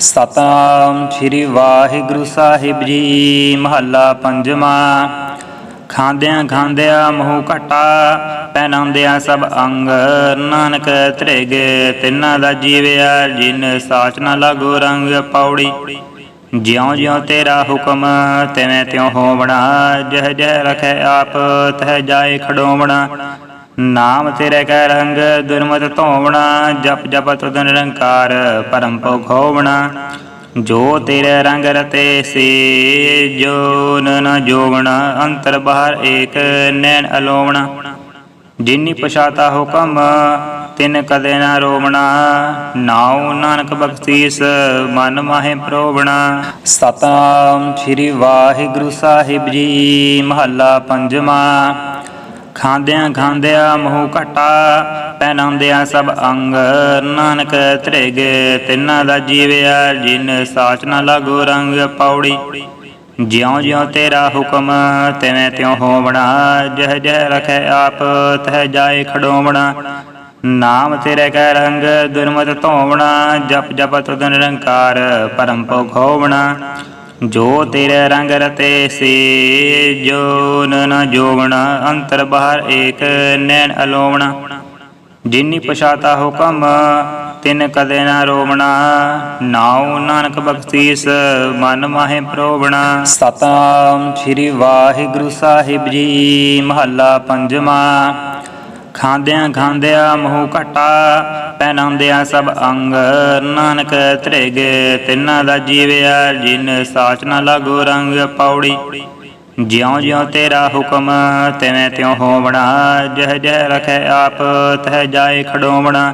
ਸਤਨਾਮ ਸ੍ਰੀ ਵਾਹਿਗੁਰੂ ਸਾਹਿਬ ਜੀ, ਮਹੱਲਾ ਪੰਜਵਾਂ। ਖਾਂਦਿਆਂ ਖਾਂਦਿਆਂ ਮੂੰਹ ਘਟਾ ਪਹਿਨਾਉਂਦਿਆਂ ਸਭ ਅੰਗ। ਨਾਨਕ ਧ੍ਰਿਗ ਤਿੰਨਾਂ ਦਾ ਜੀਵਿਆ, ਜਿਨ ਸਾਚ ਨਾ ਲਾਗੋ ਰੰਗ ਪੌੜੀ। ਜਿਉਂ ਜਿਉਂ ਤੇਰਾ ਹੁਕਮ ਤਿਵੇਂ ਤਿਉ ਹੋਵਣਾ ਜਹ ਜਹ ਰਖੈ ਆਪ, ਤਹ ਜਾਏ ਖੜੋਵਣਾ ਨਾਮ ਤੇਰੇ ਕੈ ਰੰਗ, ਦੁਰਮਤ ਧੋਵਣਾ, ਜਪ ਜਪ ਤੁਧ ਨਿਰੰਕਾਰ, ਪਰਮ ਪਉ ਖੋਵਣਾ। ਜੋ ਤੇਰੇ ਰੰਗ ਰਤੇ ਸੇ, ਜੋ ਨ ਜੋਵਣਾ, ਅੰਤਰ ਬਾਹਰ ਏਕ ਨੈਣ ਅਲੋਵਣਾ। ਜਿਨੀ ਪਛਾਤਾ ਹੁਕਮ, ਤਿਨ ਕਦੇ ਨਾ ਰੋਵਣਾ। ਨਾਉ ਨਾਨਕ ਬਖਸ਼ੀਸ, ਮਨ ਮਾਹੇ ਪ੍ਰੋਵਣਾ। ਸਤਨਾਮ ਸ੍ਰੀ ਵਾਹਿਗੁਰੂ ਸਾਹਿਬ ਜੀ, ਮਹੱਲਾ ਪੰਜਵਾਂ। ਖਾਂਦਿਆਂ ਖਾਂਦਿਆਂ ਮੂੰਹ ਘਟਾ ਪਹਿਨਾਉਂਦਿਆਂ ਸਭ ਅੰਗ। ਨਾਨਕ ਧ੍ਰਿਗ ਤਿੰਨਾਂ ਦਾ ਜੀਵਿਆ, ਜਿਨ ਸਾਚ ਨਾ ਲਾਗੋ ਰੰਗ ਪੌੜੀ। ਜਿਉ ਜਿਉ ਤੇਰਾ ਹੁਕਮ ਤਿਵੇਂ ਤਿਉ ਹੋਵਣਾ, ਜਹ ਜਹ ਰਖੈ ਆਪ, ਤਹ ਜਾਏ ਖੜੋਵਣਾ ਨਾਮ ਤੇਰੇ ਕੈ ਰੰਗ, ਦੁਰਮਤ ਧੋਵਣਾ, ਜਪ ਜਪ ਤੁਧ ਨਿਰੰਕਾਰ ਪਰਮ ਪਉ ਖੋਵਣਾ ਜੋ ਤੇਰੇ ਰੰਗ ਰਤੇ ਸੇ, ਜੋ ਨ ਜੋਵਣਾ, ਅੰਤਰ ਬਾਹਰ ਏਕ ਨੈਣ ਅਲੋਵਣਾ। ਜਿਨੀ ਪਛਾਤਾ ਹੁਕਮ, ਤਿਨ ਕਦੇ ਨਾ ਰੋਵਣਾ। ਨਾਉ ਨਾਨਕ ਬਖਸ਼ੀਸ, ਮਨ ਮਾਹੇ ਪ੍ਰੋਵਣਾ। ਸਤਨਾਮ ਸ੍ਰੀ ਵਾਹਿਗੁਰੂ ਸਾਹਿਬ ਜੀ, ਮਹੱਲਾ ਪੰਜਵਾਂ। ਖਾਂਦਿਆਂ ਖਾਂਦਿਆਂ ਮੂੰਹ ਘਟਾ ਪਹਿਨਾਉਂਦਿਆਂ ਸਭ ਅੰਗ। ਨਾਨਕ ਤ੍ਰਿਗ, ਤਿੰਨਾਂ ਦਾ ਜੀਵਿਆ, ਜਿਨ ਸਾਚ ਨਾ ਲਾਗੋ ਰੰਗ ਪੌੜੀ। ਜਿਉ ਜਿਉ ਤੇਰਾ ਹੁਕਮ, ਤਿਵੇਂ ਤਿਉ ਹੋਵਣਾ। ਜਹ ਜਹ ਰਖੈ ਆਪ, ਤਹ ਜਾਏ ਖੜੋਵਣਾ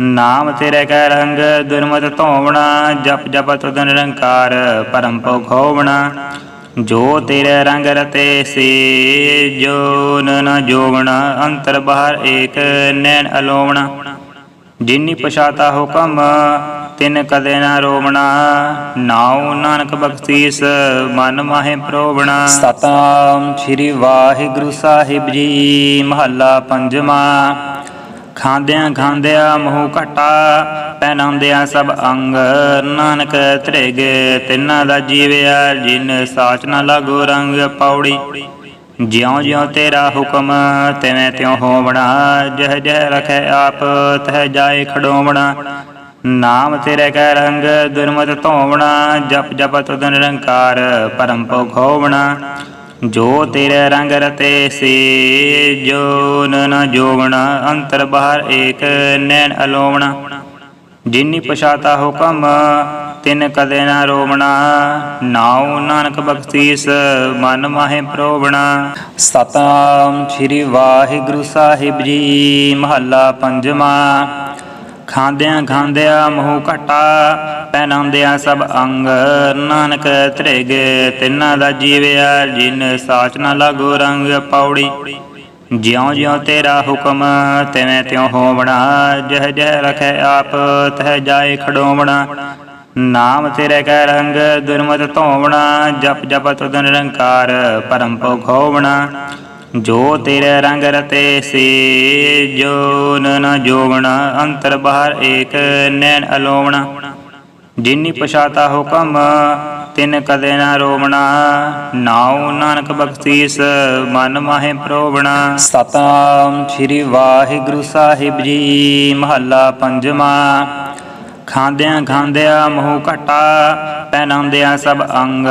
ਨਾਮ ਤੇਰੇ ਕੈ ਰੰਗ, ਦੁਰਮਤ ਧੋਵਣਾ। ਜਪ ਜਪ ਤੁਧ ਨਿਰੰਕਾਰ, ਪਰਮ ਪਉ ਖੋਵਣਾ। ਜੋ ਤੇਰੇ ਰੰਗ ਰਤੇ ਸੇ ਜੋ ਨ ਜੋਵਣਾ। ਅੰਤਰ ਬਾਹਰ ਏਕ, ਨੈਣ ਅਲੋਵਣਾ। ਜਿਨੀ ਪਛਾਤਾ ਹੁਕਮ, ਤਿਨ ਕਦੇ ਨਾ ਰੋਵਣਾ। ਨਾਉ ਨਾਨਕ ਬਖਸ਼ੀਸ ਮਨ ਮਾਹੇ ਪ੍ਰੋਵਣਾ ਸਤਨਾਮ ਸ੍ਰੀ ਵਾਹਿਗੁਰੂ ਸਾਹਿਬ ਜੀ, ਮਹੱਲਾ ਪੰਜਵਾਂ। ਖਾਂਦਿਆਂ ਖਾਂਦਿਆਂ ਮੂੰਹ ਘਟਾ ਪਹਿਨਾਉਂਦਿਆਂ ਸਭ ਅੰਗ। ਨਾਨਕ ਤ੍ਰਿਗ, ਤਿੰਨਾਂ ਦਾ ਜੀਵਿਆ, ਜਿਨ ਸਾਚ ਨਾ ਲਾਗੋ ਰੰਗ ਪੌੜੀ। ਜਿਉ ਜਿਉ ਤੇਰਾ ਹੁਕਮ ਤਿਵੇਂ ਤਿਉ ਹੋਵਣਾ, ਜਹ ਜਹ ਰਖੈ ਆਪ, ਤਹ ਜਾਏ ਖੜੋਵਣਾ। ਨਾਮ ਤੇਰੇ ਕੈ ਰੰਗ ਦੁਰਮਤ ਧੋਵਣਾ, ਜਪ ਜਪ ਤੁਧ ਨਿਰੰਕਾਰ ਪਰਮ ਪਉ ਜੋ ਤੇਰੇ ਰੰਗ ਰਤੇ ਸੇ, ਜੋ ਨ ਜੋਵਣਾ, ਅੰਤਰ ਬਾਹਰ ਏਕ ਨੈਣ ਅਲੋਵਣਾ। ਜਿਨੀ ਪਛਾਤਾ ਹੁਕਮ ਤਿਨ ਕਦੇ ਨਾ ਰੋਵਣਾ, ਨਾਉ ਨਾਨਕ ਬਖਸ਼ੀਸ ਮਨ ਮਾਹੇ ਪ੍ਰੋਵਣਾ। ਸਤਨਾਮ ਸ੍ਰੀ ਵਾਹਿਗੁਰੂ ਸਾਹਿਬ ਜੀ, ਮਹੱਲਾ ਪੰਜਵਾਂ। ਖਾਂਦਿਆਂ ਖਾਂਦਿਆਂ ਮੂੰਹ ਘਟਾ ਪਹਿਨਾਉਂਦਿਆਂ ਸਭ ਅੰਗ। ਨਾਨਕ ਧ੍ਰਿਗ ਤਿੰਨਾਂ ਦਾ ਜੀਵਿਆ, ਜਿਨ ਸਾਚ ਨਾ ਲਾਗੋ ਰੰਗ ਪੌੜੀ। ਜਿਉਂ ਜਿਉਂ ਤੇਰਾ ਹੁਕਮ, ਤਿਵੇਂ ਤਿਉ ਹੋਵਣਾ। ਜਹ ਜਹ ਰਖੈ ਆਪ, ਤਹ ਜਾਏ ਖੜੋਵਣਾ ਨਾਮ ਤੇਰੇ ਕੈ ਰੰਗ ਦੁਰਮਤ ਧੋਵਣਾ, ਜਪ ਜਪ ਤੁਧ ਨਿਰੰਕਾਰ ਪਰਮ ਪਉ ਖੋਵਣਾ। ਜੋ ਤੇਰੇ ਰੰਗ ਰਤੇ ਸੇ, ਜੋ ਨ ਜੋਵਣਾ, ਅੰਤਰ ਬਾਹਰ ਏਕ ਨੈਣ ਅਲੋਵਣਾ। ਜਿਨੀ ਪਛਾਤਾ ਹੁਕਮ, ਤਿਨ ਕਦੇ ਨਾ ਰੋਵਣਾ। ਨਾਉ ਨਾਨਕ ਬਖਸ਼ੀਸ, ਮਨ ਮਾਹੇ ਪ੍ਰੋਵਣਾ। ਸਤਨਾਮ ਸ੍ਰੀ ਵਾਹਿਗੁਰੂ ਸਾਹਿਬ ਜੀ, ਮਹੱਲਾ ਪੰਜਵਾਂ। ਖਾਂਦਿਆਂ ਖਾਂਦਿਆਂ ਮੂੰਹ ਘਟਾ ਪਹਿਨਾਉਂਦਿਆਂ ਸਭ ਅੰਗ।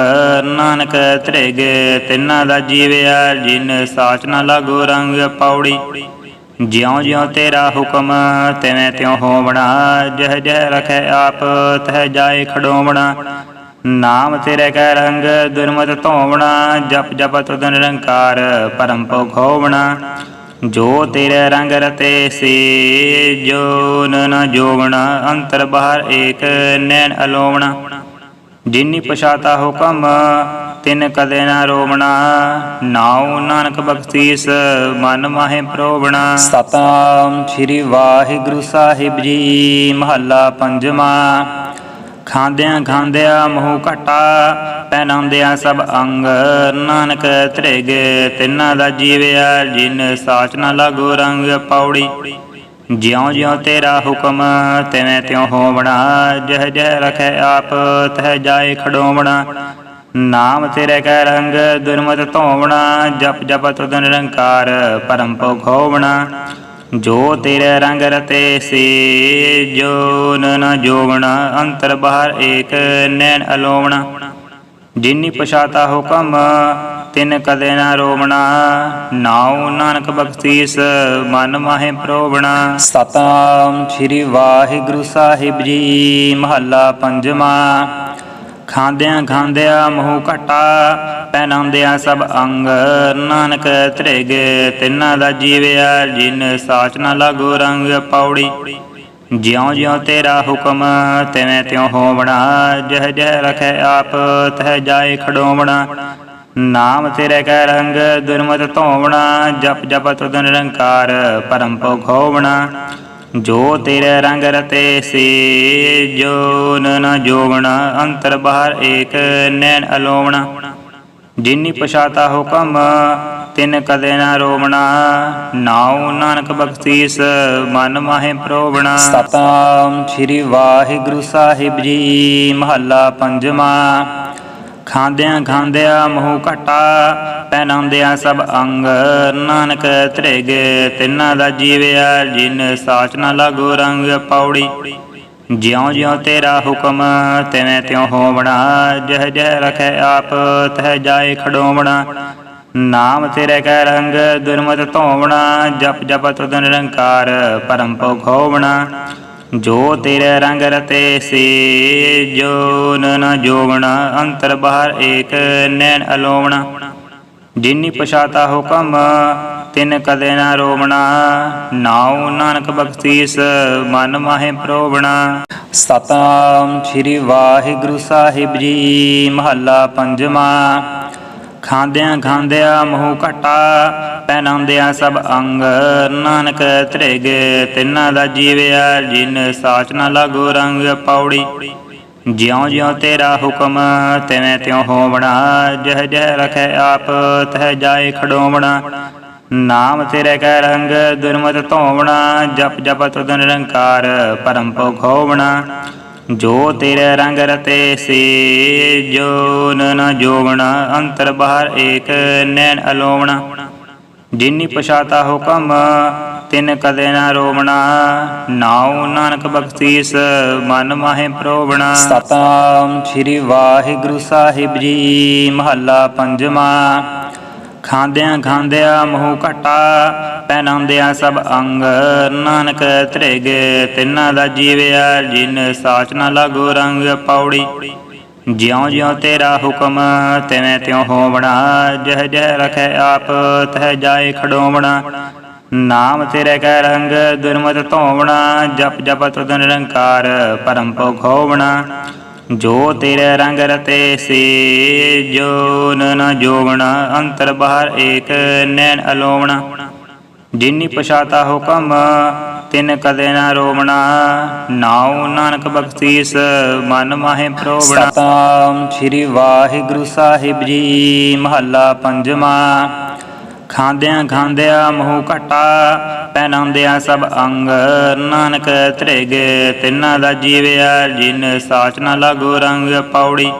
ਨਾਨਕ ਧ੍ਰਿਗ ਤਿੰਨਾਂ ਦਾ ਜੀਵਿਆ, ਜਿਨ ਸਾਚ ਨਾ ਲਾਗੋ ਰੰਗ ਪੌੜੀ। ਜਿਉ ਜਿਉ ਤੇਰਾ ਹੁਕਮ, ਤਿਵੇਂ ਤਿਉ ਹੋਵਣਾ। ਜਹ ਜਹ ਰਖੈ ਆਪ, ਤਹ ਜਾਏ ਖੜੋਵਣਾ ਨਾਮ ਤੇਰੇ ਕੈ ਰੰਗ, ਦੁਰਮਤ ਧੋਵਣਾ। ਜਪ ਜਪ ਤੁਧ ਨਿਰੰਕਾਰ, ਪਰਮ ਪਉ ਖੋਵਣਾ ਜੋ ਤੇਰੇ ਰੰਗ ਰਤੇ ਸੇ, ਜੋ ਨ ਜੋਵਣਾ, ਅੰਤਰ ਬਾਹਰ ਏਕ ਨੈਣ ਅਲੋਵਣਾ। ਜਿਨੀ ਪਛਾਤਾ ਹੁਕਮ, ਤਿਨ ਕਦੇ ਨਾ ਰੋਵਣਾ। ਨਾਉ ਨਾਨਕ ਬਖਸ਼ੀਸ, ਮਨ ਮਾਹੇ ਪ੍ਰੋਵਣਾ। ਸਤਨਾਮ ਸ੍ਰੀ ਵਾਹਿਗੁਰੂ ਸਾਹਿਬ ਜੀ, ਮਹੱਲਾ ਪੰਜਵਾਂ। ਖਾਂਦਿਆਂ ਖਾਂਦਿਆਂ ਮੂੰਹ ਘਟਾ ਪਹਿਨਾਉਂਦਿਆਂ ਸਭ ਅੰਗ, ਨਾਨਕ ਤ੍ਰਿਗ, ਤਿੰਨਾਂ ਦਾ ਜੀਵਿਆ, ਜਿਨ ਸਾਚ ਨਾ ਲਾਗੋ ਰੰਗ ਪੌੜੀ। ਜਿਉ ਜਿਉ ਤੇਰਾ ਹੁਕਮ, ਤਿਵੇਂ ਤਿਉ ਹੋਵਣਾ, ਜਹ ਜਹ ਰਖੈ ਆਪ, ਤਹ ਜਾਏ ਖਡੋਵਣਾ। ਨਾਮ ਤੇਰੇ ਕੈ ਰੰਗ, ਦੁਰਮਤ ਧੋਵਣਾ, ਜਪ ਜਪ ਤੁਧ ਨਿਰੰਕਾਰ ਪਰਮ ਪਉ ਖੋਵਣਾ ਜੋ ਤੇਰੇ ਰੰਗ ਰਤੇ ਸੇ ਜੋ ਨ ਜੋਵਣਾ, ਅੰਤਰ ਬਾਹਰ ਏਕ ਨੈਣ ਅਲੋਵਣਾ। ਜਿਨੀ ਪਛਾਤਾ ਹੁਕਮ, ਤਿਨ ਕਦੇ ਨਾ ਰੋਵਣਾ। ਨਾਉ ਨਾਨਕ ਬਖਸ਼ੀਸ, ਮਨ ਮਾਹੇ ਪ੍ਰੋਵਣਾ। ਸਤਨਾਮ ਸ੍ਰੀ ਵਾਹਿਗੁਰੂ ਸਾਹਿਬ ਜੀ, ਮਹੱਲਾ ਪੰਜਵਾਂ। ਖਾਂਦਿਆਂ ਖਾਂਦਿਆਂ ਮੂੰਹ ਘਟਾ ਪਹਿਨਾਉਂਦਿਆਂ ਸਭ ਅੰਗ। ਨਾਨਕ ਤ੍ਰਿਗ, ਤਿੰਨਾਂ ਦਾ ਜੀਵਿਆ, ਜਿਨ ਸਾਚ ਨਾ ਲਾਗੋ ਰੰਗ ਪੌੜੀ। ਜਿਉ ਜਿਉ ਤੇਰਾ ਹੁਕਮ ਤਿਵੇਂ ਤਿਉ ਹੋਵਣਾ, ਜਹ ਜਹ ਰਖੈ ਆਪ, ਤਹ ਜਾਏ ਖਡੋਵਣਾ। ਨਾਮ ਤੇਰੇ ਕੈ ਰੰਗ ਦੁਰਮਤ ਧੋਵਣਾ, ਜਪ ਜਪ ਤੁਧ ਨਿਰੰਕਾਰ ਪਰਮ ਪਉ ਜੋ ਤੇਰੇ ਰੰਗ ਰਤੇ ਸੇ, ਜੋ ਨ ਜੋਵਣਾ, ਅੰਤਰ ਬਾਹਰ ਏਕ ਨੈਣ ਅਲੋਵਣਾ। ਜਿਨੀ ਪਛਾਤਾ ਹੁਕਮ ਤਿਨ ਕਦੇ ਨਾ ਰੋਵਣਾ, ਨਾਉ ਨਾਨਕ ਬਖਸ਼ੀਸ, ਮਨ ਮਾਹੇ ਪ੍ਰੋਵਣਾ ਸਤਨਾਮ ਸ੍ਰੀ ਵਾਹਿਗੁਰੂ ਸਾਹਿਬ ਜੀ, ਮਹੱਲਾ ਪੰਜਵਾਂ। ਖਾਂਦਿਆਂ ਖਾਂਦਿਆਂ ਮੂੰਹ ਘਟਾ ਪਹਿਨਾਉਂਦਿਆਂ ਸਭ ਅੰਗ। ਨਾਨਕ ਧ੍ਰਿਗ ਤਿੰਨਾਂ ਦਾ ਜੀਵਿਆ, ਜਿਨ ਸਾਚ ਨਾ ਲਾਗੋ ਰੰਗ ਪੌੜੀ। ਜਿਉਂ ਜਿਉਂ ਤੇਰਾ ਹੁਕਮ, ਤਿਵੇਂ ਤਿਉ ਹੋਵਣਾ ਜਹ ਜਹ ਰਖੈ ਆਪ, ਤਹ ਜਾਏ ਖਡੋਵਣਾ। ਨਾਮ ਤੇਰੇ ਕੈ ਰੰਗ ਦੁਰਮਤ ਧੋਵਣਾ, ਜਪ ਜਪ ਤੁਧ ਨਿਰੰਕਾਰ ਪਰਮ ਪਉ ਖੋਵਣਾ। ਜੋ ਤੇਰੇ ਰੰਗ ਰਤੇ ਸੇ, ਜੋ ਨ ਜੋਵਣਾ, ਅੰਤਰ ਬਾਹਰ ਏਕ ਨੈਣ ਅਲੋਵਣਾ। ਜਿਨੀ ਪਛਾਤਾ ਹੁਕਮ, ਤਿਨ ਕਦੇ ਨਾ ਰੋਵਣਾ। ਨਾਉ ਨਾਨਕ ਬਖਸ਼ੀਸ, ਮਨ ਮਾਹੇ ਪ੍ਰੋਵਣਾ। ਸਤਨਾਮ ਸ੍ਰੀ ਵਾਹਿਗੁਰੂ ਸਾਹਿਬ ਜੀ, ਮਹੱਲਾ ਪੰਜਵਾਂ। ਖਾਂਦਿਆਂ ਖਾਂਦਿਆਂ ਮੂੰਹ ਘਟਾ ਪਹਿਨਾਉਂਦਿਆਂ ਸਭ ਅੰਗ। ਨਾਨਕ ਧ੍ਰਿਗ ਤਿੰਨਾਂ ਦਾ ਜੀਵਿਆ, ਜਿਨ ਸਾਚ ਨਾ ਲਾਗੋ ਰੰਗ ਪੌੜੀ। ਜਿਉਂ ਜਿਉਂ ਤੇਰਾ ਹੁਕਮ, ਤਿਵੇਂ ਤਿਉ ਹੋਵਣਾ। ਜਹ ਜਹ ਰਖੈ ਆਪ, ਤਹ ਜਾਏ ਖਡੋਵਣਾ। ਨਾਮ ਤੇਰੇ ਕੈ ਰੰਗ, ਦੁਰਮਤ ਧੋਵਣਾ। ਜਪ ਜਪ ਤੁਧ ਨਿਰੰਕਾਰ ਪਰਮ ਪਉ ਜੋ ਤੇਰੇ ਰੰਗ ਰਤੇ ਸੇ, ਜੋ ਨ ਜੋਵਣਾ, ਅੰਤਰ ਬਾਹਰ ਏਕ ਨੈਣ ਅਲੋਵਣਾ। ਜਿਨੀ ਪਛਾਤਾ ਹੁਕਮ, ਤਿਨ ਕਦੇ ਨਾ ਰੋਵਣਾ। ਨਾਉ ਨਾਨਕ ਬਖਸ਼ੀਸ, ਮਨ ਮਾਹੇ ਪ੍ਰੋਵਣਾ। ਸਤਨਾਮ ਸ੍ਰੀ ਵਾਹਿਗੁਰੂ ਸਾਹਿਬ ਜੀ, ਮਹੱਲਾ ਪੰਜਵਾਂ। ਖਾਂਦਿਆਂ ਖਾਂਦਿਆਂ ਮੂੰਹ ਘਟਾ ਪਹਿਨਾਉਂਦਿਆਂ ਸਭ ਅੰਗ। ਨਾਨਕ ਧ੍ਰਿਗ ਤਿੰਨਾਂ ਦਾ ਜੀਵਿਆ, ਜਿਨ ਸਾਚ ਨਾ ਲਾਗੋ ਰੰਗ ਪੌੜੀ। ਜਿਉਂ ਜਿਉਂ ਤੇਰਾ ਹੁਕਮ ਤਿਵੇਂ ਤਿਉ ਹੋਵਣਾ, ਜਹ ਜਹ ਰਖੈ ਆਪ, ਤਹ ਜਾਏ ਖਡੋਵਣਾ ਨਾਮ ਤੇਰੇ ਕੈ ਰੰਗ ਦੁਰਮਤ ਧੋਵਣਾ, ਜਪ ਜਪ ਤੁਧ ਨਿਰੰਕਾਰ ਪਰਮ ਪਉ ਖੋਵਣਾ ਜੋ ਤਿਰ ਰੰਗ ਰਤੇ ਸੇ, ਜੋ ਨ ਜੋਵਣਾ, ਅੰਤਰ ਬਾਹਰ ਏਕ ਨੈਣ ਅਲੋਵਣਾ। ਜਿਨੀ ਪਛਾਤਾ ਹੁਕਮ, ਤਿਨ ਕਦੇ ਨਾ ਰੋਵਣਾ। ਨਾਉ ਨਾਨਕ ਬਖਸ਼ੀਸ, ਮਨ ਮਾਹੇ ਪ੍ਰੋਵਣਾ। ਸਤਨਾਮ ਸ੍ਰੀ ਵਾਹਿਗੁਰੂ ਸਾਹਿਬ ਜੀ, ਮਹੱਲਾ ਪੰਜਵਾਂ। ਖਾਂਦਿਆਂ ਖਾਂਦਿਆਂ ਮੂੰਹ ਘਟਾ ਪਹਿਨਾਉਂਦਿਆਂ ਸਭ ਅੰਗ। ਨਾਨਕ ਤ੍ਰਿਗ, ਤਿੰਨਾਂ ਦਾ ਜੀਵਿਆ ਜਿਨ ਸਾਚ ਨਾ ਲਾਗੋ ਰੰਗ ਪੌੜੀ।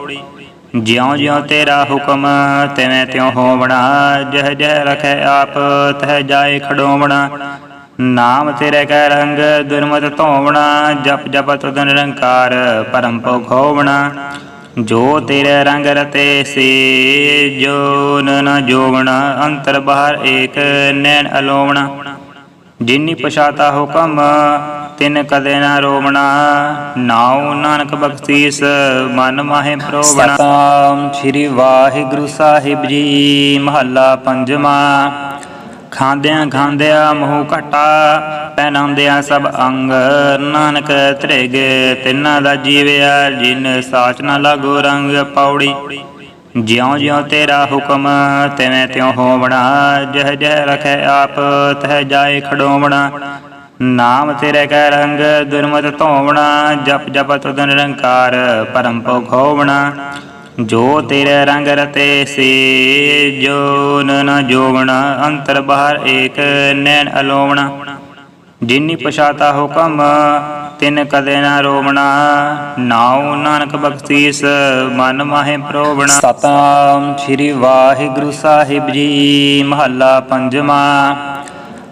ਜਿਉ ਜਿਉ ਤੇਰਾ ਹੁਕਮ, ਤਿਵੇਂ ਤਿਉ ਹੋਵਣਾ। ਜਹ ਜਹ ਰਖੈ ਆਪ, ਤਹ ਜਾਏ ਖਡੋਵਣਾ। ਨਾਮ ਤੇਰੇ ਕੈ ਰੰਗ, ਦੁਰਮਤ ਧੋਵਣਾ। ਜਪ ਜਪ ਤੁਧ ਨਿਰੰਕਾਰ, ਪਰਮ ਪਉ ਖੋਵਣਾ। ਜੋ ਤੇਰੇ ਰੰਗ ਰਤੇ ਸੇ ਜੋ ਨ ਜੋਵਣਾ। ਅੰਤਰ ਬਾਹਰ ਏਕ, ਨੈਣ ਅਲੋਵਣਾ। ਜਿਨੀ ਪਛਾਤਾ ਹੁਕਮ, ਤਿਨ ਕਦੇ ਨਾ ਰੋਵਣਾ। ਨਾਉ ਨਾਨਕ ਬਖਸ਼ੀਸ ਮਨ ਮਾਹੇ ਪ੍ਰੋਵਣਾ। ਸਤਨਾਮ ਸ੍ਰੀ ਵਾਹਿਗੁਰੂ ਸਾਹਿਬ ਜੀ, ਮਹੱਲਾ ਪੰਜਵਾਂ। ਖਾਂਦਿਆਂ ਖਾਂਦਿਆਂ ਮੂੰਹ ਘਟਾ ਪਹਿਨਾਉਂਦਿਆਂ ਸਭ ਅੰਗ। ਨਾਨਕ ਤ੍ਰਿਗ, ਤਿੰਨਾਂ ਦਾ ਜੀਵਿਆ, ਜਿਨ ਸਾਚ ਨਾ ਲਾਗੋ ਰੰਗ ਪੌੜੀ। ਜਿਉ ਜਿਉ ਤੇਰਾ ਹੁਕਮ ਤਿਵੇਂ ਤਿਉ ਹੋਵਣਾ, ਜਹ ਜਹ ਰਖੈ ਆਪ, ਤਹ ਜਾਏ ਖਡੋਵਣਾ। ਨਾਮ ਤੇਰੇ ਕੈ ਰੰਗ, ਦੁਰਮਤ ਧੋਵਣਾ, ਜਪ ਜਪ ਤੁਧ ਨਿਰੰਕਾਰ ਪਰਮ ਪਉ ਖੋਵਣਾ ਜੋ ਤੇਰੇ ਰੰਗ ਰਤੇ ਸੇ, ਜੋ ਨ ਜੋਵਣਾ, ਅੰਤਰ ਬਾਹਰ ਏਕ ਨੈਣ ਅਲੋਵਣਾ। ਜਿਨੀ ਪਛਾਤਾ ਹੁਕਮ ਤਿਨ ਕਦੇ ਨਾ ਰੋਵਣਾ, ਨਾਉ ਨਾਨਕ ਬਖਸ਼ੀਸ, ਮਨ ਮਾਹੇ ਪ੍ਰੋਵਣਾ ਸਤਨਾਮ ਸ੍ਰੀ ਵਾਹਿਗੁਰੂ ਸਾਹਿਬ ਜੀ, ਮਹੱਲਾ ਪੰਜਵਾਂ।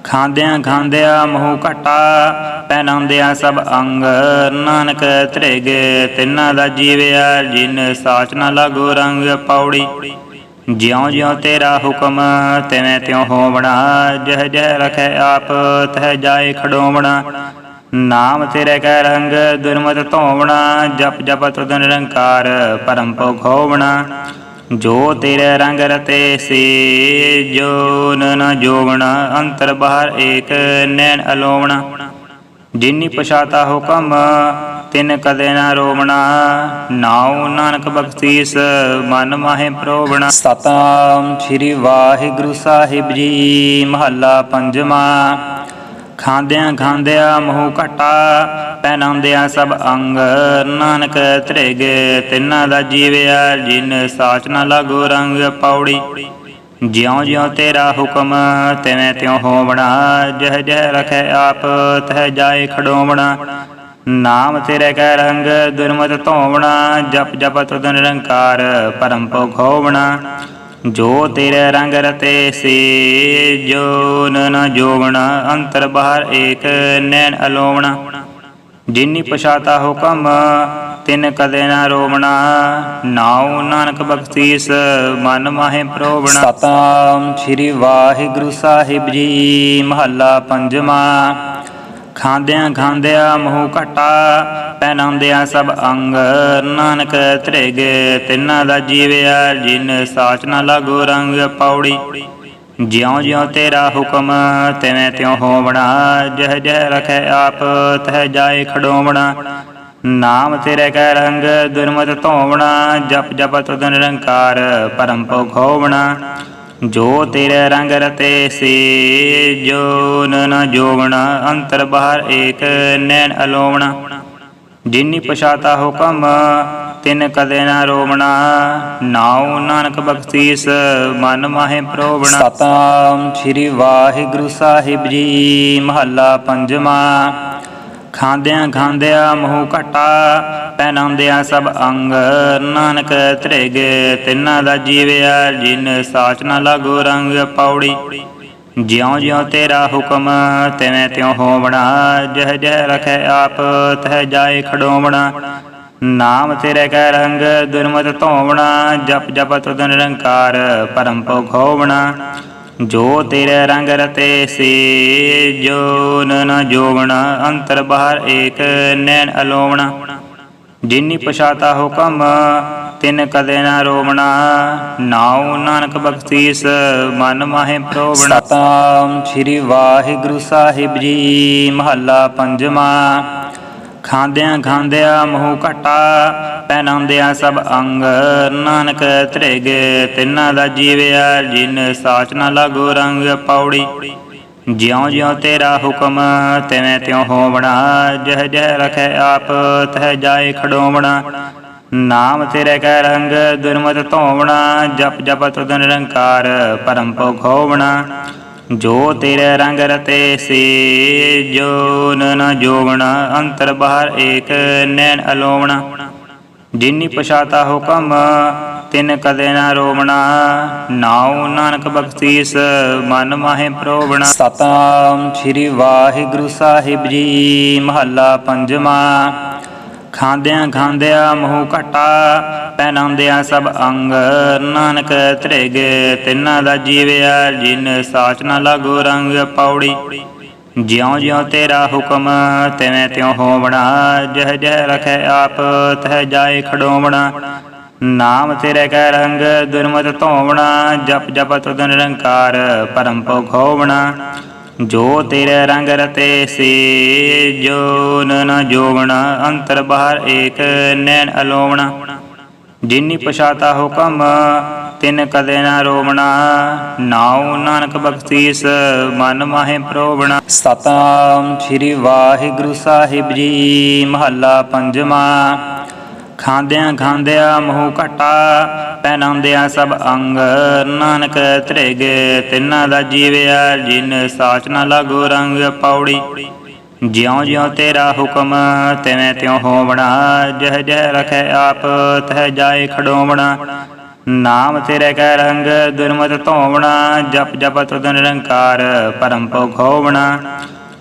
ਖਾਂਦਿਆਂ ਖਾਂਦਿਆਂ ਮੂੰਹ ਘਟਾ ਪਹਿਨਾਉਂਦਿਆਂ ਸਭ ਅੰਗ। ਨਾਨਕ ਧ੍ਰਿਗ ਤਿੰਨਾਂ ਦਾ ਜੀਵਿਆ, ਜਿਨ ਸਾਚ ਨਾ ਲਾਗੋ ਰੰਗ ਪੌੜੀ। ਜਿਉ ਜਿਉ ਤੇਰਾ ਹੁਕਮ, ਤਿਵੇਂ ਤਿਉ ਹੋਵਣਾ ਜਹ ਜਹ ਰਖੈ ਆਪ, ਤਹ ਜਾਏ ਖਡੋਵਣਾ। ਨਾਮ ਤੇਰੇ ਕੈ ਰੰਗ, ਦੁਰਮਤ ਧੋਵਣਾ, ਜਪ ਜਪ ਤੁਧ ਨਿਰੰਕਾਰ ਪਰਮ ਪਉ ਖੋਵਣਾ। ਜੋ ਤੇਰੇ ਰੰਗ ਰਤੇ ਸੇ, ਜੋ ਨ ਜੋਵਣਾ, ਅੰਤਰ ਬਾਹਰ ਏਕ ਨੈਣ ਅਲੋਵਣਾ। ਜਿਨੀ ਪਛਾਤਾ ਹੁਕਮ, ਤਿਨ ਕਦੇ ਨਾ ਰੋਵਣਾ। ਨਾਉ ਨਾਨਕ ਬਖਸ਼ੀਸ, ਮਨ ਮਾਹੇ ਪ੍ਰੋਵਣਾ। ਸਤਨਾਮ ਸ੍ਰੀ ਵਾਹਿਗੁਰੂ ਸਾਹਿਬ ਜੀ, ਮਹੱਲਾ ਪੰਜਵਾਂ। ਖਾਂਦਿਆਂ ਖਾਂਦਿਆਂ ਮੂੰਹ ਘਟਾ ਪਹਿਨਾਉਂਦਿਆਂ ਸਭ ਅੰਗ। ਨਾਨਕ ਧ੍ਰਿਗ ਤਿੰਨਾਂ ਦਾ ਜੀਵਿਆ ਜਿਨ ਸਾਚ ਨਾ ਲਾਗੋ ਰੰਗ ਪੌੜੀ। ਜਿਉਂ ਜਿਉਂ ਤੇਰਾ ਹੁਕਮ ਤਿਵੇਂ ਤਿਉ ਹੋਵਣਾ, ਜਹ ਜਹ ਰਖੈ ਆਪ, ਤਹ ਜਾਏ ਖਡੋਵਣਾ। ਨਾਮ ਤੇਰੇ ਕੈ ਰੰਗ, ਦੁਰਮਤ ਧੋਵਣਾ, ਜਪ ਜਪ ਤੁਧ ਨਿਰੰਕਾਰ, ਪਰਮ ਪਉ ਖੋਵਣਾ ਜੋ ਤੇਰੇ ਰੰਗ ਰਤੇ ਸੀ, ਜੋ ਨ ਜੋਵਣਾ, ਅੰਤਰ ਬਾਹਰ ਏਕ ਨੈਣ ਅਲੋਵਣਾ। ਜਿਨੀ ਪਛਾਤਾ ਹੁਕਮ, ਤਿਨ ਕਦੇ ਨਾ ਰੋਵਣਾ। ਨਾਉ ਨਾਨਕ ਬਖਸ਼ੀਸ, ਮਨ ਮਾਹੇ ਪ੍ਰੋਵਣਾ। ਸਤਨਾਮ ਸ੍ਰੀ ਵਾਹਿਗੁਰੂ ਸਾਹਿਬ ਜੀ, ਮਹੱਲਾ ਪੰਜਵਾਂ। ਖਾਂਦਿਆਂ ਖਾਂਦਿਆਂ ਮੂੰਹ ਘਟਾ ਪਹਿਨਾਉਂਦਿਆਂ ਸਭ ਅੰਗ, ਨਾਨਕ ਤ੍ਰਿਗ, ਤਿੰਨਾਂ ਦਾ ਜੀਵਿਆ, ਜਿਨ ਸਾਚ ਨਾ ਲਾਗੋ ਰੰਗ ਪੌੜੀ। ਜਿਉ ਜਿਉ ਤੇਰਾ ਹੁਕਮ ਤਿਵੇਂ ਤਿਉ ਹੋਵਣਾ, ਜਹ ਜਹ ਰਖੈ ਆਪ, ਤਹ ਜਾਏ ਖਡੋਵਣਾ। ਨਾਮ ਤੇਰੇ ਕੈ ਰੰਗ, ਦੁਰਮਤ ਧੋਵਣਾ, ਜਪ ਜਪ ਤੁਧ ਨਿਰੰਕਾਰ ਪਰਮ ਪਉ ਖੋਵਣਾ ਜੋ ਤੇਰੇ ਰੰਗ ਰਤੇ ਸੇ ਜੋ ਨ ਜੋਵਣਾ, ਅੰਤਰ ਬਾਹਰ ਏਕ ਨੈਣ ਅਲੋਵਣਾ। ਜਿਨੀ ਪਛਾਤਾ ਹੁਕਮ, ਤਿਨ ਕਦੇ ਨਾ ਰੋਵਣਾ। ਨਾਉ ਨਾਨਕ ਬਖਸ਼ੀਸ ਮਨ ਮਾਹੇ ਪ੍ਰੋਵਣਾ। ਸਤਨਾਮ ਸ੍ਰੀ ਵਾਹਿਗੁਰੂ ਸਾਹਿਬ ਜੀ, ਮਹੱਲਾ ਪੰਜਵਾਂ। ਖਾਂਦਿਆਂ ਖਾਂਦਿਆਂ ਮੂੰਹ ਘਟਾ ਪਹਿਨਾਉਂਦਿਆਂ ਸਭ ਅੰਗ। ਨਾਨਕ ਤ੍ਰਿਗ, ਤਿੰਨਾਂ ਦਾ ਜੀਵਿਆ, ਜਿਨ ਸਾਚ ਨਾ ਲਾਗੋ ਰੰਗ ਪੌੜੀ। ਜਿਉ ਜਿਉ ਤੇਰਾ ਹੁਕਮ ਤਿਵੇਂ ਤਿਉ ਹੋਵਣਾ, ਜਹ ਜਹ ਰਖੈ ਆਪ, ਤਹ ਜਾਏ ਖਡੋਵਣਾ। ਨਾਮ ਤੇਰੇ ਕੈ ਰੰਗ ਦੁਰਮਤ ਧੋਵਣਾ, ਜਪ ਜਪ ਤੁਧ ਨਿਰੰਕਾਰ ਪਰਮ ਪਉ ਜੋ ਤੇਰੇ ਰੰਗ ਰਤੇ ਸੇ, ਜੋ ਨ ਜੋਵਣਾ, ਅੰਤਰ ਬਾਹਰ ਏਕ ਨੈਣ ਅਲੋਵਣਾ। ਜਿਨੀ ਪਛਾਤਾ ਹੁਕਮ ਤਿਨ ਕਦੇ ਨਾ ਰੋਵਣਾ, ਨਾਉ ਨਾਨਕ ਬਖਸ਼ੀਸ, ਮਨ ਮਾਹੇ ਪ੍ਰੋਵਣਾ। ਸਤਨਾਮ ਸ੍ਰੀ ਵਾਹਿਗੁਰੂ ਸਾਹਿਬ ਜੀ, ਮਹੱਲਾ ਪੰਜਵਾਂ। ਖਾਂਦਿਆਂ ਖਾਂਦਿਆਂ ਮੂੰਹ ਘਟਾ ਪਹਿਨਾਉਂਦਿਆਂ ਸਭ ਅੰਗ। ਨਾਨਕ ਧ੍ਰਿਗ ਤਿੰਨਾਂ ਦਾ ਜੀਵਿਆ, ਜਿਨ ਸਾਚ ਨਾ ਲਾਗੋ ਰੰਗ ਪੌੜੀ। ਜਿਉਂ ਜਿਉਂ ਤੇਰਾ ਹੁਕਮ, ਤਿਵੇਂ ਤਿਉ ਹੋਵਣਾ। ਜਹ ਜਹ ਰਖੈ ਆਪ, ਤਹ ਜਾਏ ਖਡੋਵਣਾ। ਨਾਮ ਤੇਰੇ ਕੈ ਰੰਗ ਦੁਰਮਤ ਧੋਵਣਾ, ਜਪ ਜਪ ਤੁਧ ਨਿਰੰਕਾਰ ਪਰਮ ਪਉ ਖੋਵਣਾ। ਜੋ ਤੇਰੇ ਰੰਗ ਰਤੇ ਸੇ, ਜੋ ਨ ਜੋਵਣਾ, ਅੰਤਰ ਬਾਹਰ ਏਕ ਨੈਣ ਅਲੋਵਣਾ। ਜਿਨੀ ਪਛਾਤਾ ਹੁਕਮ, ਤਿਨ ਕਦੇ ਨਾ ਰੋਵਣਾ। ਨਾਉ ਨਾਨਕ ਬਖਸ਼ੀਸ, ਮਨ ਮਾਹੇ ਪ੍ਰੋਵਣਾ। ਸਤਨਾਮ ਸ੍ਰੀ ਵਾਹਿਗੁਰੂ ਸਾਹਿਬ ਜੀ, ਮਹੱਲਾ ਪੰਜਵਾਂ। ਖਾਂਦਿਆਂ ਖਾਂਦਿਆਂ ਮੂੰਹ ਘਟਾ ਪਹਿਨਾਉਂਦਿਆਂ ਸਭ ਅੰਗ। ਨਾਨਕ ਧ੍ਰਿਗ ਤਿੰਨਾਂ ਦਾ ਜੀਵਿਆ, ਜਿਨ ਸਾਚ ਨਾ ਲਾਗੋ ਰੰਗ ਪੌੜੀ। ਜਿਉ ਜਿਉ ਤੇਰਾ ਹੁਕਮ, ਤਿਵੇਂ ਤਿਉ ਹੋਵਣਾ। ਜਹ ਜਹ ਰਖੈ ਆਪ, ਤਹ ਜਾਏ ਖਡੋਵਣਾ। ਨਾਮ ਤੇਰੇ ਕੈ ਰੰਗ, ਦੁਰਮਤ ਧੋਵਣਾ। ਜਪ ਜਪ ਤੁਧ ਨਿਰੰਕਾਰ ਪਰਮ ਪਉ ਖੋਵਣਾ ਜੋ ਤੇਰੇ ਰੰਗ ਰਤੇ ਸੇ, ਜੋ ਨ ਜੋਵਣਾ, ਅੰਤਰ ਬਾਹਰ ਏਕ ਨੈਣ ਅਲੋਵਣਾ। ਜਿਨੀ ਪਛਾਤਾ ਹੁਕਮ, ਤਿਨ ਕਦੇ ਨਾ ਰੋਵਣਾ। ਨਾਉ ਨਾਨਕ ਬਖਸ਼ੀਸ, ਮਨ ਮਾਹੇ ਪ੍ਰੋਵਣਾ। ਸਤਨਾਮ ਸ੍ਰੀ ਵਾਹਿਗੁਰੂ ਸਾਹਿਬ ਜੀ, ਮਹੱਲਾ ਪੰਜਵਾਂ। ਖਾਂਦਿਆਂ ਖਾਂਦਿਆਂ ਮੂੰਹ ਘਟਾ ਪਹਿਨਾਉਂਦਿਆਂ ਸਭ ਅੰਗ। ਨਾਨਕ ਤ੍ਰਿਗ, ਤਿੰਨਾਂ ਦਾ ਜੀਵਿਆ ਜਿਨ ਸਾਚ ਨਾ ਲਾਗੋ ਰੰਗ ਪੌੜੀ। ਜਿਉ ਜਿਉ ਤੇਰਾ ਹੁਕਮ ਤਿਵੇਂ ਤਿਉ ਹੋਵਣਾ। ਜਹ ਜਹ ਰਖੈ ਆਪ, ਤਹ ਜਾਏ ਖਡੋਵਣਾ। ਨਾਮ ਤੇਰੇ ਕੈ ਰੰਗ, ਦੁਰਮਤ ਧੋਵਣਾ। ਜਪ ਜਪ ਤੁਧ ਨਿਰੰਕਾਰ, ਪਰਮ ਪਉ ਖੋਵਣਾ।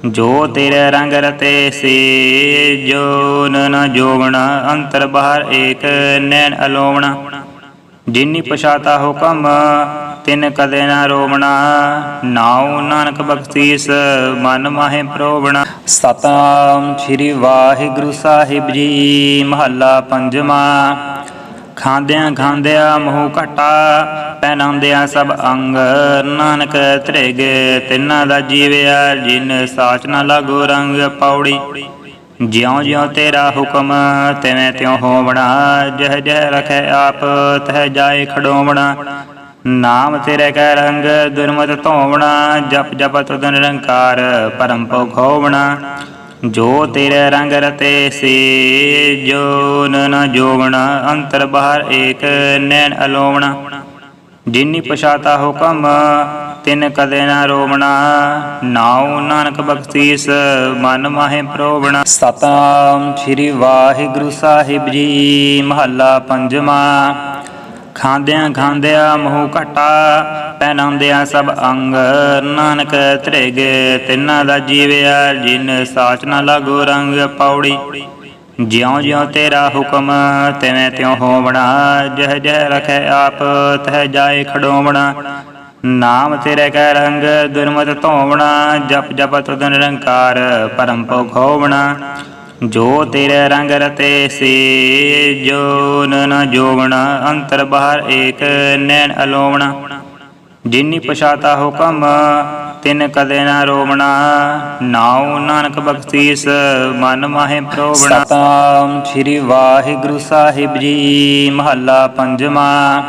ਜੋ ਤੇਰੇ ਰੰਗ ਰਤੇ ਸੇ ਜੋ ਨ ਜੋਵਣਾ। ਅੰਤਰ ਬਾਹਰ ਏਕ, ਨੈਣ ਅਲੋਵਣਾ। ਜਿਨੀ ਪਛਾਤਾ ਹੁਕਮ, ਤਿਨ ਕਦੇ ਨਾ ਰੋਵਣਾ। ਨਾਉ ਨਾਨਕ ਬਖਸ਼ੀਸ ਮਨ ਮਾਹੇ ਪ੍ਰੋਵਣਾ। ਸਤਨਾਮ ਸ੍ਰੀ ਵਾਹਿਗੁਰੂ ਸਾਹਿਬ ਜੀ, ਮਹੱਲਾ ਪੰਜਵਾਂ। ਖਾਂਦਿਆਂ ਖਾਂਦਿਆਂ ਮੂੰਹ ਘਟਾ ਪਹਿਨਾਉਂਦਿਆਂ ਸਭ ਅੰਗ। ਨਾਨਕ ਤ੍ਰਿਗ, ਤਿੰਨਾਂ ਦਾ ਜੀਵਿਆ, ਜਿਨ ਸਾਚ ਨਾ ਲਾਗੋ ਰੰਗ ਪੌੜੀ। ਜਿਉ ਜਿਉ ਤੇਰਾ ਹੁਕਮ ਤਿਵੇਂ ਤਿਉ ਹੋਵਣਾ, ਜਹ ਜਹ ਰਖੈ ਆਪ, ਤਹ ਜਾਏ ਖਡੋਵਣਾ ਨਾਮ ਤੇਰੇ ਕੈ ਰੰਗ ਦੁਰਮਤ ਧੋਵਣਾ, ਜਪ ਜਪ ਤੁਧ ਨਿਰੰਕਾਰ ਪਰਮ ਪਉ ਖੋਵਣਾ। ਜੋ ਤੇਰੇ ਰੰਗ ਰਤੇ ਸੇ, ਜੋ ਨ ਜੋਵਣਾ, ਅੰਤਰ ਬਾਹਰ ਏਕ ਨੈਣ ਅਲੋਵਣਾ। ਜਿਨੀ ਪਛਾਤਾ ਹੁਕਮ ਤਿਨ ਕਦੇ ਨਾ ਰੋਵਣਾ, ਨਾਉ ਨਾਨਕ ਬਖਸ਼ੀਸ, ਮਨ ਮਾਹੇ ਪ੍ਰੋਵਣਾ। ਸਤਨਾਮ ਸ੍ਰੀ ਵਾਹਿਗੁਰੂ ਸਾਹਿਬ ਜੀ, ਮਹੱਲਾ ਪੰਜਵਾਂ। ਖਾਂਦਿਆਂ ਖਾਂਦਿਆਂ ਮੂੰਹ ਘਟਾ ਪਹਿਨਾਉਂਦਿਆਂ ਸਭ ਅੰਗ। ਨਾਨਕ ਧ੍ਰਿਗ ਤਿੰਨਾਂ ਦਾ ਜੀਵਿਆ, ਜਿਨ ਸਾਚ ਨਾ ਲਾਗੋ ਰੰਗ ਪੌੜੀ। ਜਿਉਂ ਜਿਉਂ ਤੇਰਾ ਹੁਕਮ, ਤਿਵੇਂ ਤਿਉ ਹੋਵਣਾ। ਜਹ ਜਹ ਰਖੈ ਆਪ, ਤਹ ਜਾਏ ਖਡੋਵਣਾ। ਨਾਮ ਤੇਰੇ ਕੈ ਰੰਗ ਦੁਰਮਤ ਧੋਵਣਾ, ਜਪ ਜਪ ਤੁਧ ਨਿਰੰਕਾਰ ਪਰਮ ਪਉ ਖੋਵਣਾ। ਜੋ ਤੇਰੇ ਰੰਗ ਰਤੇ ਸੇ, ਜੋ ਨ ਜੋਵਣਾ, ਅੰਤਰ ਬਾਹਰ ਏਕ ਨੈਣ ਅਲੋਵਣਾ। ਜਿਨੀ ਪਛਾਤਾ ਹੁਕਮ, ਤਿਨ ਕਦੇ ਨਾ ਰੋਵਣਾ। ਨਾਉ ਨਾਨਕ ਬਖਸ਼ੀਸ, ਮਨ ਮਾਹੇ ਪ੍ਰੋਵਣਾ। ਸਤਨਾਮ ਸ੍ਰੀ ਵਾਹਿਗੁਰੂ ਸਾਹਿਬ ਜੀ, ਮਹੱਲਾ ਪੰਜਵਾਂ।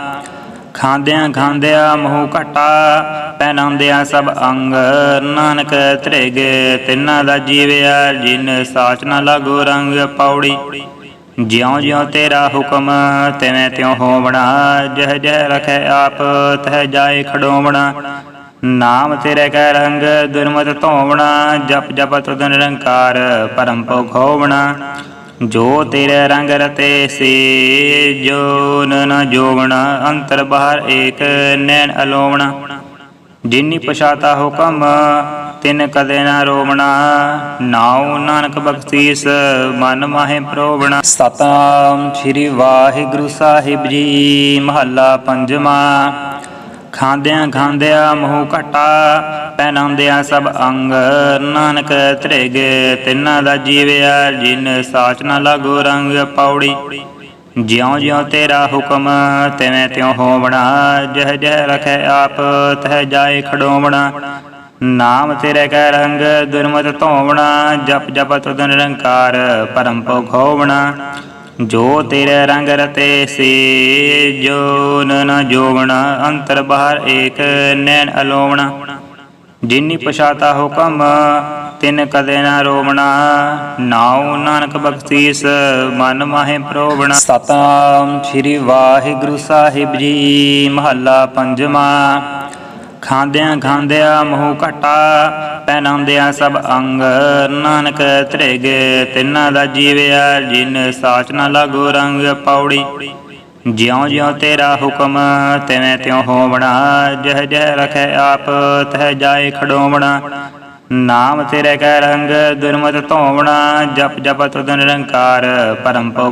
ਖਾਂਦਿਆਂ ਖਾਂਦਿਆਂ ਮੂੰਹ ਘਟਾ ਪਹਿਨਾਉਂਦਿਆਂ ਸਭ ਅੰਗ। ਨਾਨਕ ਧ੍ਰਿਗ ਤਿੰਨਾਂ ਦਾ ਜੀਵਿਆ, ਜਿਨ ਸਾਚ ਨਾ ਲਾਗੋ ਰੰਗ ਪੌੜੀ। ਜਿਉ ਜਿਉ ਤੇਰਾ ਹੁਕਮ, ਤਿਵੇਂ ਤਿਉ ਹੋਵਣਾ। ਜਹ ਜਹ ਰਖੈ ਆਪ, ਤਹ ਜਾਏ ਖਡੋਵਣਾ। ਨਾਮ ਤੇਰੇ ਕੈ ਰੰਗ, ਦੁਰਮਤ ਧੋਵਣਾ। ਜਪ ਜਪ ਤੁਧ ਨਿਰੰਕਾਰ, ਪਰਮ ਪਉ ਖੋਵਣਾ ਜੋ ਤੇਰੇ ਰੰਗ ਰਤੇ ਸੇ, ਜੋ ਨ ਜੋਵਣਾ, ਅੰਤਰ ਬਾਹਰ ਏਕ ਨੈਣ ਅਲੋਵਣਾ। ਜਿਨੀ ਪਛਾਤਾ ਹੁਕਮ, ਤਿਨ ਕਦੇ ਨਾ ਰੋਵਣਾ। ਨਾਉ ਨਾਨਕ ਬਖਸ਼ੀਸ, ਮਨ ਮਾਹੇ ਪ੍ਰੋਵਣਾ। ਸਤਨਾਮ ਸ੍ਰੀ ਵਾਹਿਗੁਰੂ ਸਾਹਿਬ ਜੀ, ਮਹੱਲਾ ਪੰਜਵਾਂ। ਖਾਂਦਿਆਂ ਖਾਂਦਿਆਂ ਮੂੰਹ ਘਟਾ ਪਹਿਨਾਉਂਦਿਆਂ ਸਭ ਅੰਗ। ਨਾਨਕ ਤ੍ਰਿਗ ਤਿੰਨਾਂ ਦਾ ਜੀਵਿਆ, ਜਿਨ ਸਾਚ ਨਾ ਲਾਗੋ ਰੰਗ ਪੌੜੀ। ਜਿਉ ਜਿਉ ਤੇਰਾ ਹੁਕਮ ਤਿਵੇਂ ਤਿਉ ਹੋਵਣਾ। ਜਹ ਜਹ ਰਖੈ ਆਪ, ਤਹ ਜਾਏ ਖਡੋਵਣਾ। ਨਾਮ ਤੇਰੇ ਕੈ ਰੰਗ, ਦੁਰਮਤ ਧੋਵਣਾ। ਜਪ ਜਪ ਤੁਧ ਨਿਰੰਕਾਰ, ਪਰਮ ਪਉ ਖੋਵਣਾ ਜੋ ਤੇਰੇ ਰੰਗ ਰਤੇ ਸੇ ਜੋ ਨ ਜੋਵਣਾ। ਅੰਤਰ ਬਾਹਰ ਏਕ ਨੈਣ ਅਲੋਵਣਾ। ਜਿਨੀ ਪਛਾਤਾ ਹੁਕਮ, ਤਿਨ ਕਦੇ ਨਾ ਰੋਵਣਾ। ਨਾਉ ਨਾਨਕ ਬਖਸ਼ੀਸ, ਮਨ ਮਾਹੇ ਪ੍ਰੋਵਣਾ ਸਤਨਾਮ ਸ੍ਰੀ ਵਾਹਿਗੁਰੂ ਸਾਹਿਬ ਜੀ, ਮਹੱਲਾ ਪੰਜਵਾਂ। ਖਾਂਦਿਆਂ ਖਾਂਦਿਆਂ ਮੂੰਹ ਘਟਾ ਪਹਿਨਾਉਂਦਿਆਂ ਸਭ ਅੰਗ। ਨਾਨਕ ਤ੍ਰਿਗ, ਤਿੰਨਾਂ ਦਾ ਜੀਵਿਆ, ਜਿਨ ਸਾਚ ਨਾ ਲਾਗੋ ਰੰਗ ਪੌੜੀ। ਜਿਉ ਜਿਉ ਤੇਰਾ ਹੁਕਮ ਤਿਵੇਂ ਤਿਉ ਹੋਵਣਾ, ਜਹ ਜਹ ਰਖੈ ਆਪ, ਤਹ ਜਾਏ ਖਡੋਵਣਾ ਨਾਮ ਤੇਰੇ ਕੈ ਰੰਗ ਦੁਰਮਤ ਧੋਵਣਾ, ਜਪ ਜਪ ਤੁਧ ਨਿਰੰਕਾਰ ਪਰਮ ਪਉ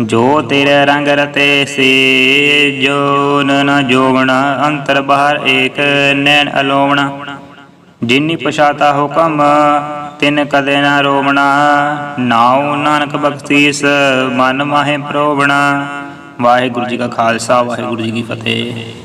ਜੋ ਤੇਰੇ ਰੰਗ ਰਤੇ ਸੇ, ਜੋ ਨ ਜੋਵਣਾ, ਅੰਤਰ ਬਾਹਰ ਏਕ ਨੈਣ ਅਲੋਵਣਾ। ਜਿਨੀ ਪਛਾਤਾ ਹੁਕਮ ਤਿਨ ਕਦੇ ਨਾ ਰੋਵਣਾ, ਨਾਉ ਨਾਨਕ ਬਖਸ਼ੀਸ ਮਨ ਮਾਹੇ ਪ੍ਰੋਵਣਾ ਵਾਹਿਗੁਰੂ ਜੀ ਕਾ ਖਾਲਸਾ, ਵਾਹਿਗੁਰੂ ਜੀ ਕੀ ਫਤਿਹ।